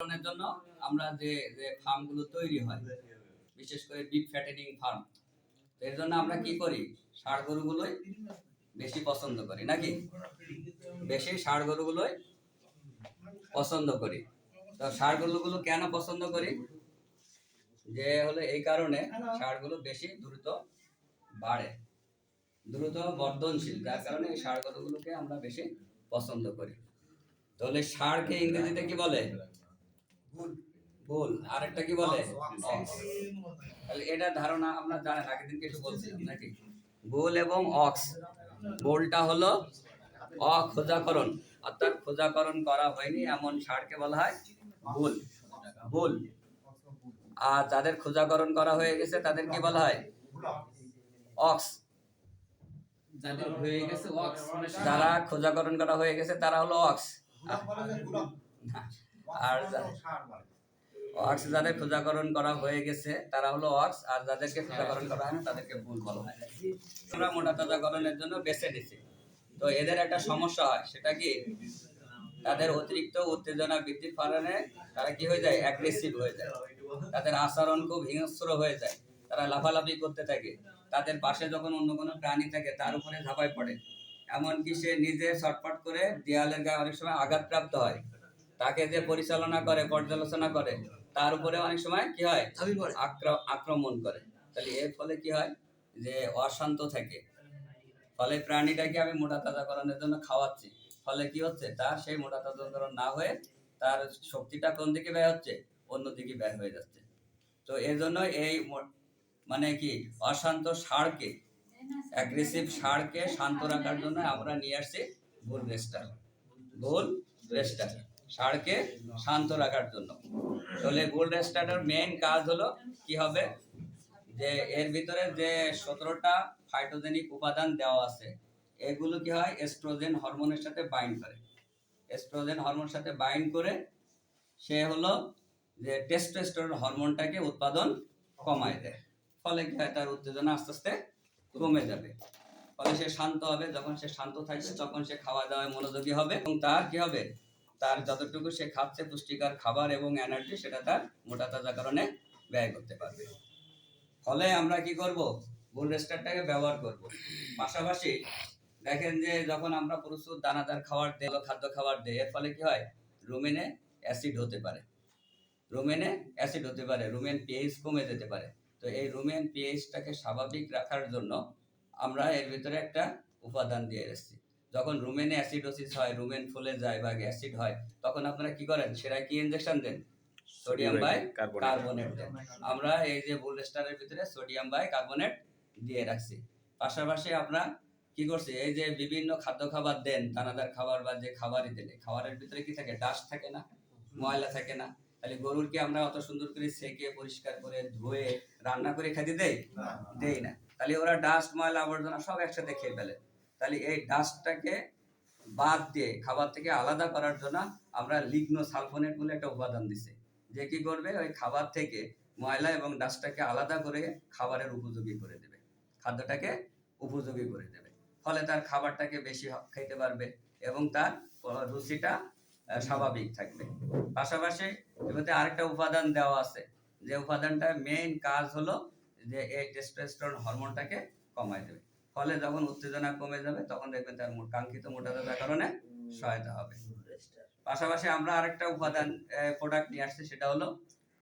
পালনের জন্য আমরা যে যে ফার্মগুলো তৈরি হয়, বিশেষ করে বিগ ফ্যাটেনিং ফার্ম এর জন্য আমরা কি করি? ষাড় গরুগুলোই বেশি পছন্দ করি, নাকি? বেশি ষাড় গরুগুলোই পছন্দ করি। তো ষাড় গরুগুলো কেন পছন্দ করি? যে হলো এই কারণে ষাড়গুলো বেশি দ্রুত বাড়ে, দ্রুত বর্ধনশীল, যার কারণে এই ষাড় গরুগুলোকে আমরা বেশি পছন্দ করি। তাহলে ষাড়কে ইংরেজিতে কি বলে? বুল আরেকটা কি বলে? অক্স তাহলে এটা ধারণা আমরা জানেন আগের দিনকে একটু বলছিলাম নাকি? বুল এবং অক্স। বুলটা হলো অখোজাকরণ। অর্থাৎ খোঁজাকরণ করা হয়নি এমন ষাঁড়কে বলা হয় ভুল। ভুল। আর যাদের খোঁজাকরণ করা হয়ে গেছে তাদের কি বলা হয়? অক্স। যাদের হয়ে গেছে মানে যারা খোঁজাকরণ করা হয়ে গেছে তারা হলো অক্স। আর অক্স যাদের খোঁজাকরণ করা হয়ে গেছে, তারা হলো অক্স, আর যাদেরকে খোঁজাকরণ করা হয় তাদেরকে ভুল বলা হয়। আমরা মোটা তাজাকরণের জন্য বেছে নিছি। তো এদের একটা সমস্যা হয়, সেটা কি? তাদের অতিরিক্ত উত্তেজনা বৃদ্ধির কারণে তারা কি হয়ে যায়? অ্যাগ্রেসিভ হয়ে যায়। তাদের আচরণ খুব হিংস্র হয়ে যায়। তারা লাফালাফি করতে থাকে। তাদের পাশে যখন অন্য কোনো প্রাণী থাকে, তার উপরে ঝাঁপাই পড়ে। এমনকি সে নিজে ছটফট করে দেয়ালের গায়ে অনেক সময় আঘাতপ্রাপ্ত হয়। তাকে যে পরিচালনা করে, পর্যালোচনা করে তার উপরে অনেক সময় কি হয়? আক্র- আক্রমণ করে। তাহলে এর ফলে কি হয়? যে অশান্ত থাকে। ফলে প্রাণীটাকে আমি মোটা তাজাকরণের জন্য খাওয়াচ্ছি? ফলে কি হচ্ছে? তার সেই মোটা তাজাকরণ না হয়ে তার শক্তিটা কোন দিকে ব্যয় হচ্ছে? অন্য দিকে ব্যয় হয়ে যাচ্ছে। তো এর জন্য এই মানে কি? অশান্ত সারকে অ্যাগ্রেসিভ সারকে শান্ত রাখার জন্য আমরা নিয়ে আসছি বুল রেস্টার বুল রেস্টার ষাঁড়কে শান্ত রাখার জন্য। তাহলে বুল রেস্টারের মেইন কাজ হলো কি হবে? যে এর ভিতরে যে সতেরোটা ফাইটোজেনিক উপাদান দেওয়া আছে, এগুলো কি হয়? এস্ট্রোজেন হরমোনের সাথে বাইন্ড করে। এস্ট্রোজেন হরমোনের সাথে বাইন্ড করে সে হলো যে টেস্টোস্টেরন হরমোনটাকে উৎপাদন কমায় দেয়। ফলে কি হয়? তার উত্তেজনা আস্তে আস্তে কমে যাবে। ফলে সে শান্ত হবে। যখন সে শান্ত থাকবে, তখন সে খাওয়া দাওয়ায় মনোযোগী হবে এবং তার কি হবে? তার যতটুকু সে খাচ্ছে, পুষ্টিকর খাবার এবং এনার্জি সেটা তার মোটা তাজা কারণে ব্যয় করতে পারবে। ফলে আমরা কি করব? বুল রেস্টারটাকে ব্যবহার করব। পাশাপাশি দেখেন যে যখন আমরা প্রচুর দানাদার খাবার বা খাদ্য খাবার দেই, এর ফলে কি হয়? রুমেনে অ্যাসিড হতে পারে। রুমেনে অ্যাসিড হতে পারে রুমেন পিএইচ কমে যেতে পারে। তো এই রুমেন পিএইচটাকে স্বাভাবিক রাখার জন্য আমরা এর ভিতরে একটা উপাদান দিয়ে এসেছি। যখন রুমেনে অ্যাসিডোসিস হয় রুমেন ফুলে যায় বা অ্যাসিড হয় তখন আপনারা কি করেন? সেটা কি ইনজেকশন দেন? সোডিয়াম বাই কার্বনেট দেন। আমরা এই যে বুল স্টারের ভিতরে সোডিয়াম বাই কার্বনেট দিয়ে রাখছি। পাশাপাশি আমরা কি করছি? এই যে বিভিন্ন খাদ্য খাবার দেন দানাদার খাবার বা যে খাবারই দিলে খাবারের ভিতরে কি থাকে? ডাস্ট থাকে না ময়লা থাকে না। তাহলে গরুর কি আমরা অত সুন্দর করে সেকে পরিষ্কার করে ধুয়ে রান্না করে খেতে দেই? দেই না। তাহলে ওরা ডাস্ট ময়লা আবর্জনা সব একসাথে খেয়ে ফেলে। তাহলে এই ডাস্টটাকে বাদ দিয়ে খাবার থেকে আলাদা করার জন্য আমরা লিগনো সালফোনেট বলে একটা উপাদান দিছি, যে কি করবে? ওই খাবার থেকে ময়লা এবং ডাস্টটাকে আলাদা করে খাবারের উপযোগী করে দেবে, খাদ্যটাকে উপযোগী করে দেবে। ফলে তার খাবারটাকে বেশি খেতে পারবে এবং তার রুচিটা স্বাভাবিক থাকবে। পাশাপাশি এটাতে আরেকটা উপাদান দেওয়া আছে, যে উপাদানটার মেইন কাজ হলো যে এই টেস্টোস্টেরন হরমোনটাকে কমায় দেবে। ফলে যখন উত্তেজনা কমে যাবে তখন দেখবেন তার কাঙ্ক্ষিত মোটা তাজার কারণে সহায়তা হবে। পাশাপাশি আমরা আরেকটা উপাদান প্রোডাক্ট নিয়ে আসছি সেটা হলো